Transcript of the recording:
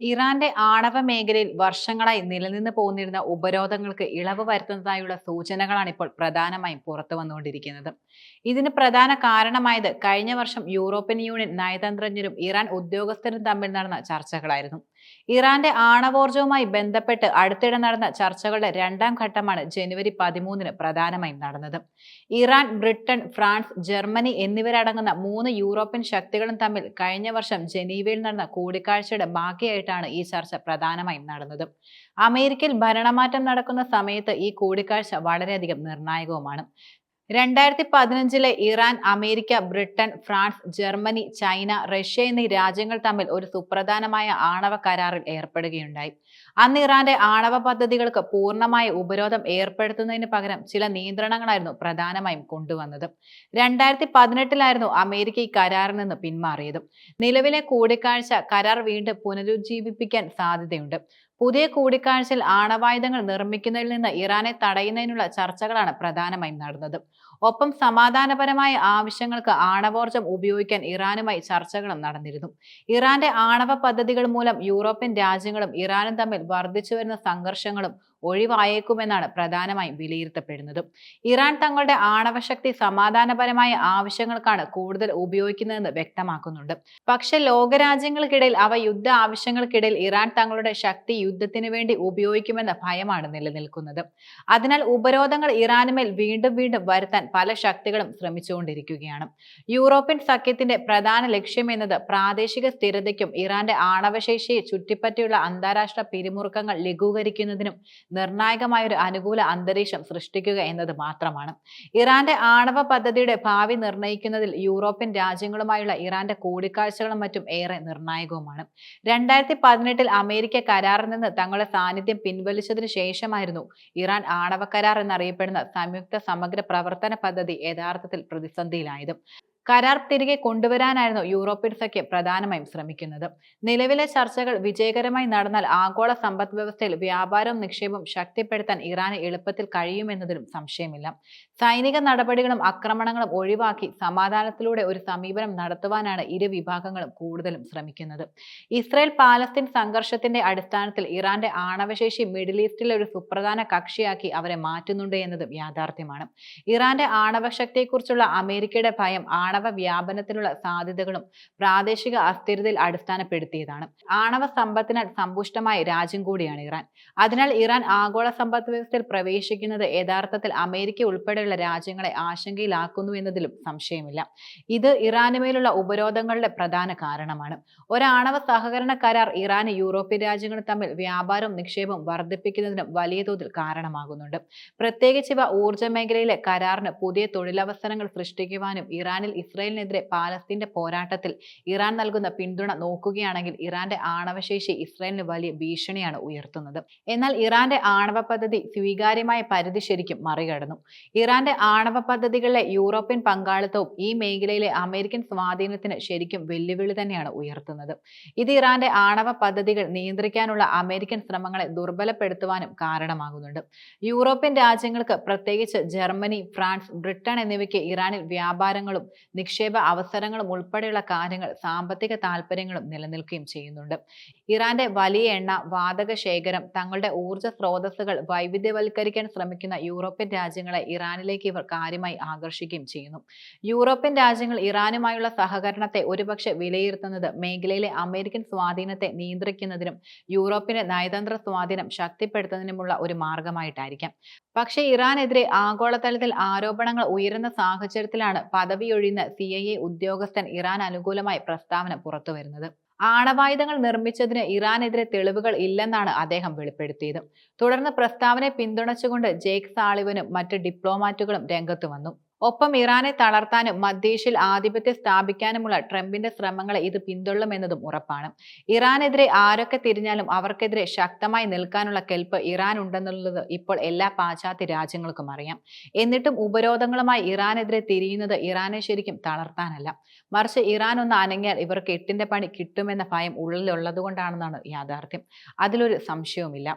ഇറാന്റെ ആണവ മേഖലയിൽ വർഷങ്ങളായി നിലനിന്ന് പോന്നിരുന്ന ഉപരോധങ്ങൾക്ക് ഇളവ് വരുത്തുന്നതായുള്ള സൂചനകളാണ് ഇപ്പോൾ പ്രധാനമായും പുറത്തു വന്നുകൊണ്ടിരിക്കുന്നത്. ഇതിന് പ്രധാന കാരണമായത് കഴിഞ്ഞ വർഷം യൂറോപ്യൻ യൂണിയൻ നയതന്ത്രജ്ഞരും ഇറാൻ ഉദ്യോഗസ്ഥരും തമ്മിൽ നടന്ന ചർച്ചകളായിരുന്നു. ഇറാന്റെ ആണവോർജവുമായി ബന്ധപ്പെട്ട് അടുത്തിടെ നടന്ന ചർച്ചകളുടെ രണ്ടാം ഘട്ടമാണ് ജനുവരി പതിമൂന്നിന് പ്രധാനമായും നടന്നത്. ഇറാൻ ബ്രിട്ടൻ ഫ്രാൻസ് ജർമ്മനി എന്നിവരടങ്ങുന്ന മൂന്ന് യൂറോപ്യൻ ശക്തികളും തമ്മിൽ കഴിഞ്ഞ വർഷം ജനീവയിൽ നടന്ന കൂടിക്കാഴ്ചയുടെ ബാക്കിയായിട്ടാണ് ഈ ചർച്ച പ്രധാനമായും നടന്നത്. അമേരിക്കയിൽ ഭരണമാറ്റം നടക്കുന്ന സമയത്ത് ഈ കൂടിക്കാഴ്ച വളരെയധികം നിർണായകവുമാണ്. രണ്ടായിരത്തി പതിനഞ്ചിലെ Iran America Britain France Germany China Russia എന്നീ രാജ്യങ്ങൾ തമ്മിൽ ഒരു സുപ്രധാനമായ ആണവ കരാറിൽ ഏർപ്പെടുകയുണ്ടായി. അന്ന് ഇറാന്റെ ആണവ പദ്ധതികൾക്ക് പൂർണമായ ഉപരോധം ഏർപ്പെടുത്തുന്നതിന് പകരം ചില നിയന്ത്രണങ്ങളായിരുന്നു പ്രധാനമായും കൊണ്ടുവന്നത്. രണ്ടായിരത്തി പതിനെട്ടിലായിരുന്നു അമേരിക്ക ഈ കരാറിൽ നിന്ന് പിന്മാറിയത്. നിലവിലെ കൂടിക്കാഴ്ച കരാർ വീണ്ടും പുനരുജ്ജീവിപ്പിക്കാൻ സാധ്യതയുണ്ട്. പുതിയ കൂടിക്കാഴ്ചയിൽ ആണവായുധങ്ങൾ നിർമ്മിക്കുന്നതിൽ നിന്ന് ഇറാനെ തടയുന്നതിനുള്ള ചർച്ചകളാണ് പ്രധാനമായും നടന്നത്. ഒപ്പം സമാധാനപരമായ ആവശ്യങ്ങൾക്ക് ആണവോർജം ഉപയോഗിക്കാൻ ഇറാനുമായി ചർച്ചകളും നടന്നിരുന്നു. ഇറാന്റെ ആണവ പദ്ധതികൾ മൂലം യൂറോപ്യൻ രാജ്യങ്ങളും ഇറാനും തമ്മിൽ വർദ്ധിച്ചു വരുന്ന സംഘർഷങ്ങളും ഒഴിവായേക്കുമെന്നാണ് പ്രധാനമായും വിലയിരുത്തപ്പെടുന്നത്. ഇറാൻ തങ്ങളുടെ ആണവശക്തി സമാധാനപരമായ ആവശ്യങ്ങൾക്കാണ് കൂടുതൽ ഉപയോഗിക്കുന്നതെന്ന് വ്യക്തമാക്കുന്നുണ്ട്. പക്ഷെ ലോകരാജ്യങ്ങൾക്കിടയിൽ അവ യുദ്ധ ആവശ്യങ്ങൾക്കിടയിൽ ഇറാൻ തങ്ങളുടെ ശക്തി യുദ്ധത്തിന് വേണ്ടി ഉപയോഗിക്കുമെന്ന ഭയമാണ് നിലനിൽക്കുന്നത്. അതിനാൽ ഉപരോധങ്ങൾ ഇറാനുമേൽ വീണ്ടും വീണ്ടും വരുത്താൻ പല ശക്തികളും ശ്രമിച്ചുകൊണ്ടിരിക്കുകയാണ്. യൂറോപ്യൻ സഖ്യത്തിന്റെ പ്രധാന ലക്ഷ്യമെന്നത് പ്രാദേശിക സ്ഥിരതയ്ക്കും ഇറാന്റെ ആണവശേഷിയെ ചുറ്റിപ്പറ്റിയുള്ള അന്താരാഷ്ട്ര പിരിമുറുക്കങ്ങൾ ലഘൂകരിക്കുന്നതിനും നിർണായകമായ ഒരു അനുകൂല അന്തരീക്ഷം സൃഷ്ടിക്കുക എന്നത് മാത്രമാണ്. ഇറാന്റെ ആണവ പദ്ധതിയുടെ ഭാവി നിർണയിക്കുന്നതിൽ യൂറോപ്യൻ രാജ്യങ്ങളുമായുള്ള ഇറാന്റെ കൂടിക്കാഴ്ചകളും മറ്റും ഏറെ നിർണായകവുമാണ്. രണ്ടായിരത്തി പതിനെട്ടിൽ അമേരിക്ക കരാറിൽ നിന്ന് തങ്ങളുടെ സാന്നിധ്യം പിൻവലിച്ചതിനു ശേഷമായിരുന്നു ഇറാൻ ആണവ കരാർ എന്നറിയപ്പെടുന്ന സംയുക്ത സമഗ്ര പ്രവർത്തന പദ്ധതി യഥാർത്ഥത്തിൽ പ്രതിസന്ധിയിലായത്. കരാർ തിരികെ കൊണ്ടുവരാനായിരുന്നു യൂറോപ്യൻ സഖ്യം പ്രധാനമായും ശ്രമിക്കുന്നത്. നിലവിലെ ചർച്ചകൾ വിജയകരമായി നടന്നാൽ ആഗോള സമ്പദ് വ്യവസ്ഥയിൽ വ്യാപാരവും നിക്ഷേപവും ശക്തിപ്പെടുത്താൻ ഇറാന് എളുപ്പത്തിൽ കഴിയുമെന്നതിലും സംശയമില്ല. സൈനിക നടപടികളും ആക്രമണങ്ങളും ഒഴിവാക്കി സമാധാനത്തിലൂടെ ഒരു സമീപനം നടത്തുവാനാണ് ഇരു വിഭാഗങ്ങളും കൂടുതലും ശ്രമിക്കുന്നത്. ഇസ്രായേൽ പാലസ്തീൻ സംഘർഷത്തിന്റെ അടിസ്ഥാനത്തിൽ ഇറാന്റെ ആണവശേഷി മിഡിൽ ഈസ്റ്റിലെ ഒരു സുപ്രധാന കക്ഷിയാക്കി അവരെ മാറ്റുന്നുണ്ട് എന്നതും യാഥാർത്ഥ്യമാണ്. ഇറാന്റെ ആണവശക്തിയെക്കുറിച്ചുള്ള അമേരിക്കയുടെ ഭയം ആണവ ആണവ വ്യാപനത്തിനുള്ള സാധ്യതകളും പ്രാദേശിക അസ്ഥിരതയിൽ അടിസ്ഥാനപ്പെടുത്തിയതാണ്. ആണവ സമ്പത്തിനാൽ സമ്പുഷ്ടമായ രാജ്യം കൂടിയാണ് ഇറാൻ. അതിനാൽ ഇറാൻ ആഗോള സമ്പദ് വ്യവസ്ഥയിൽ പ്രവേശിക്കുന്നത് യഥാർത്ഥത്തിൽ അമേരിക്ക ഉൾപ്പെടെയുള്ള രാജ്യങ്ങളെ ആശങ്കയിലാക്കുന്നു എന്നതിലും സംശയമില്ല. ഇത് ഇറാനുമേലുള്ള ഉപരോധങ്ങളുടെ പ്രധാന കാരണമാണ്. ഒരാണവ സഹകരണ കരാർ ഇറാൻ യൂറോപ്യൻ രാജ്യങ്ങൾ തമ്മിൽ വ്യാപാരവും നിക്ഷേപവും വർദ്ധിപ്പിക്കുന്നതിനും വലിയ തോതിൽ കാരണമാകുന്നുണ്ട്. പ്രത്യേകിച്ച് ഇവ ഊർജ മേഖലയിലെ കരാറിന് പുതിയ തൊഴിലവസരങ്ങൾ സൃഷ്ടിക്കുവാനും ഇറാനിൽ ഇസ്രായേലിനെതിരെ പാലസ്തീന്റെ പോരാട്ടത്തിൽ ഇറാൻ നൽകുന്ന പിന്തുണ നോക്കുകയാണെങ്കിൽ ഇറാന്റെ ആണവശേഷി ഇസ്രയേലിന് വലിയ ഭീഷണിയാണ് ഉയർത്തുന്നത്. എന്നാൽ ഇറാന്റെ ആണവ പദ്ധതി സ്വീകാര്യമായ പരിധി ശരിക്കും മറികടന്നു. ഇറാന്റെ ആണവ പദ്ധതികളിലെ യൂറോപ്യൻ പങ്കാളിത്തവും ഈ മേഖലയിലെ അമേരിക്കൻ സ്വാധീനത്തിന് ശരിക്കും വെല്ലുവിളി തന്നെയാണ് ഉയർത്തുന്നത്. ഇത് ഇറാന്റെ ആണവ പദ്ധതികൾ നിയന്ത്രിക്കാനുള്ള അമേരിക്കൻ ശ്രമങ്ങളെ ദുർബലപ്പെടുത്തുവാനും കാരണമാകുന്നുണ്ട്. യൂറോപ്യൻ രാജ്യങ്ങൾക്ക് പ്രത്യേകിച്ച് ജർമ്മനി ഫ്രാൻസ് ബ്രിട്ടൻ എന്നിവയ്ക്ക് ഇറാനിൽ വ്യാപാരങ്ങളും നിക്ഷേപ അവസരങ്ങളും ഉൾപ്പെടെയുള്ള കാര്യങ്ങൾ സാമ്പത്തിക താല്പര്യങ്ങളും നിലനിൽക്കുകയും ചെയ്യുന്നുണ്ട്. ഇറാന്റെ വലിയ എണ്ണ വാതക ശേഖരം തങ്ങളുടെ ഊർജ സ്രോതസ്സുകൾ വൈവിധ്യവൽക്കരിക്കാൻ ശ്രമിക്കുന്ന യൂറോപ്യൻ രാജ്യങ്ങളെ ഇറാനിലേക്ക് ഇവർ കാര്യമായി ആകർഷിക്കുകയും ചെയ്യുന്നു. യൂറോപ്യൻ രാജ്യങ്ങൾ ഇറാനുമായുള്ള സഹകരണത്തെ ഒരുപക്ഷെ വിലയിരുത്തുന്നത് മേഖലയിലെ അമേരിക്കൻ സ്വാധീനത്തെ നിയന്ത്രിക്കുന്നതിനും യൂറോപ്പിന്റെ നയതന്ത്ര സ്വാധീനം ശക്തിപ്പെടുത്തുന്നതിനുമുള്ള ഒരു മാർഗമായിട്ടായിരിക്കാം. പക്ഷേ ഇറാനെതിരെ ആഗോളതലത്തിൽ ആരോപണങ്ങൾ ഉയരുന്ന സാഹചര്യത്തിലാണ് പദവിയൊഴിയുന്ന സി ഐ എ ഉദ്യോഗസ്ഥൻ ഇറാൻ അനുകൂലമായി പ്രസ്താവന പുറത്തുവരുന്നത് ആണവായുധങ്ങൾ നിർമ്മിച്ചതിന് ഇറാനെതിരെ തെളിവുകൾ ഇല്ലെന്നാണ് അദ്ദേഹം വെളിപ്പെടുത്തിയത്. തുടർന്ന് പ്രസ്താവനയെ പിന്തുണച്ചുകൊണ്ട് ജേക്ക് സാളിവനും മറ്റ് ഡിപ്ലോമാറ്റുകളും രംഗത്തു വന്നു. ഒപ്പം ഇറാനെ തളർത്താനും മധ്യേഷ്യയിൽ ആധിപത്യം സ്ഥാപിക്കാനുമുള്ള ട്രംപിന്റെ ശ്രമങ്ങളെ ഇത് പിന്തുള്ളുമെന്നതും ഉറപ്പാണ്. ഇറാനെതിരെ ആരൊക്കെ തിരിഞ്ഞാലും അവർക്കെതിരെ ശക്തമായി നിൽക്കാനുള്ള കെൽപ്പ് ഇറാൻ ഉണ്ടെന്നുള്ളത് ഇപ്പോൾ എല്ലാ പാശ്ചാത്യ രാജ്യങ്ങൾക്കും അറിയാം. എന്നിട്ടും ഉപരോധങ്ങളുമായി ഇറാനെതിരെ തിരിയുന്നത് ഇറാനെ ശരിക്കും തളർത്താനല്ല. മറിച്ച് ഇറാൻ ഒന്ന് അനങ്ങിയാൽ ഇവർക്ക് എട്ടിന്റെ പണി കിട്ടുമെന്ന ഭയം ഉള്ളിലുള്ളത് കൊണ്ടാണെന്നാണ് യാഥാർത്ഥ്യം. അതിലൊരു സംശയവുമില്ല.